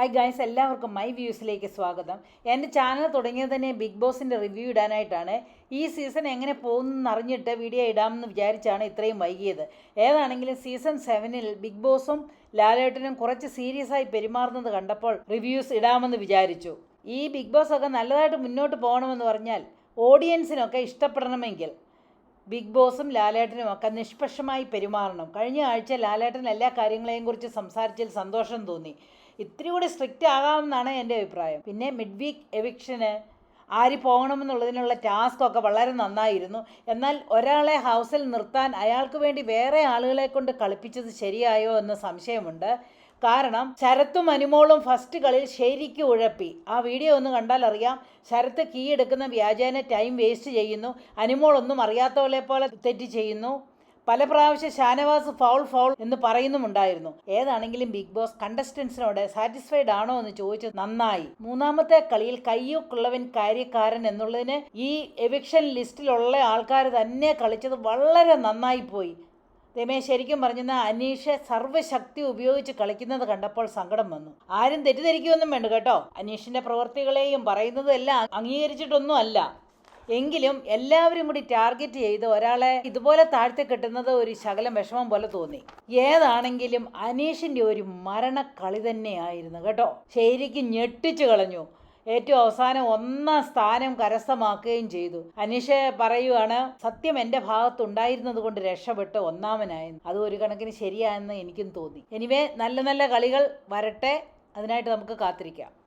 Hi guys എല്ലാവർക്കും my വ്യൂസിലേക്ക് സ്വാഗതം. എന്റെ ചാനൽ തുടങ്ങിയത് തന്നെ ബിഗ് ബോസിന്റെ റിവ്യൂ ഇടാനായിട്ടാണ്. ഈ സീസൺ എങ്ങനെ പോകുന്നെന്ന് അറിഞ്ഞിട്ട് വീഡിയോ ഇടാമെന്ന് വിചാരിച്ചാണ് ഇത്രയും വൈകിയത്. ഏതാണെങ്കിലും സീസൺ സെവനിൽ ബിഗ് ബോസും ലാലേട്ടനും കുറച്ച് സീരിയസ് ആയി പെരുമാറുന്നത് കണ്ടപ്പോൾ റിവ്യൂസ് ഇടാമെന്ന് വിചാരിച്ചു. ഈ ബിഗ് ബോസ് ഒക്കെ നല്ലതായിട്ട് മുന്നോട്ട് പോകണമെന്ന് പറഞ്ഞാൽ ഓഡിയൻസിനൊക്കെ ഇഷ്ടപ്പെടണമെങ്കിൽ ബിഗ് ബോസും ലാലേട്ടനും ഒക്കെ നിഷ്പക്ഷമായി പെരുമാറണം. കഴിഞ്ഞ ആഴ്ച ലാലേട്ടൻ എല്ലാ കാര്യങ്ങളെയും കുറിച്ച് സംസാരിച്ചതിൽ സന്തോഷം തോന്നി. ഇത്തിരി കൂടി സ്ട്രിക്റ്റ് ആകാമെന്നാണ് എന്റെ അഭിപ്രായം. പിന്നെ മിഡ് വീക്ക് എവിക്ഷന് ആര് പോകണമെന്നുള്ളതിനുള്ള ടാസ്ക് ഒക്കെ വളരെ നന്നായിരുന്നു. എന്നാൽ ഒരാളെ ഹൗസിൽ നിർത്താൻ അയാൾക്ക് വേണ്ടി വേറെ ആളുകളെ കൊണ്ട് കളിപ്പിച്ചത് ശരിയായോ എന്ന സംശയമുണ്ട്. കാരണം ശരത്തും അനുമോളും ഫസ്റ്റ് കളിയിൽ ശരിക്ക് ഉഴപ്പി. ആ വീഡിയോ ഒന്ന് കണ്ടാൽ അറിയാം ശരത്ത് കീ എടുക്കുന്ന വ്യാജേന ടൈം വേസ്റ്റ് ചെയ്യുന്നു. അനുമോൾ ഒന്നും അറിയാത്തവളെ പോലെ തെറ്റ് ചെയ്യുന്നു. പല പ്രാവശ്യം ഷാനവാസ് ഫൗൾ ഫൗൾ എന്ന് പറയുന്നുമുണ്ടായിരുന്നു. ഏതാണെങ്കിലും ബിഗ് ബോസ് കണ്ടസ്റ്റൻസിനോട് സാറ്റിസ്ഫൈഡ് ആണോ എന്ന് ചോദിച്ചത് നന്നായി. മൂന്നാമത്തെ കളിയിൽ കയ്യൊക്കുള്ളവൻ കാര്യക്കാരൻ എന്നുള്ളതിന് ഈ എവിക്ഷൻ ലിസ്റ്റിലുള്ള ആൾക്കാർ തന്നെ കളിച്ചത് വളരെ നന്നായി പോയി. രമേശ് ശരിക്കും പറഞ്ഞെന്ന അനീഷ് സർവശക്തി ഉപയോഗിച്ച് കളിക്കുന്നത് കണ്ടപ്പോൾ സങ്കടം വന്നു. ആരും തെറ്റിദ്ധരിക്കുമെന്നും വേണ്ട കേട്ടോ. അനീഷിന്റെ പ്രവൃത്തികളെയും പറയുന്നതും എല്ലാം അംഗീകരിച്ചിട്ടൊന്നും അല്ല. എങ്കിലും എല്ലാവരും കൂടി ടാർഗറ്റ് ചെയ്ത് ഒരാളെ ഇതുപോലെ താഴ്ത്തി കെട്ടുന്നത് ഒരു ശകലം വിഷമം പോലെ തോന്നി. ഏതാണെങ്കിലും അനീഷിന്റെ ഒരു മരണക്കളി തന്നെയായിരുന്നു കേട്ടോ. ശരിക്കും ഞെട്ടിച്ചു കളഞ്ഞു. ഏറ്റവും അവസാനം ഒന്നാം സ്ഥാനം കരസ്ഥമാക്കുകയും ചെയ്തു. അനീഷ് പറയുവാണ് സത്യം എന്റെ ഭാഗത്തുണ്ടായിരുന്നത് കൊണ്ട് രക്ഷപ്പെട്ട് ഒന്നാമനായിരുന്നു. അത് ഒരു കണക്കിന് ശരിയായെന്ന് എനിക്കും തോന്നി. എനിവേ നല്ല നല്ല കളികൾ വരട്ടെ. അതിനായിട്ട് നമുക്ക് കാത്തിരിക്കാം.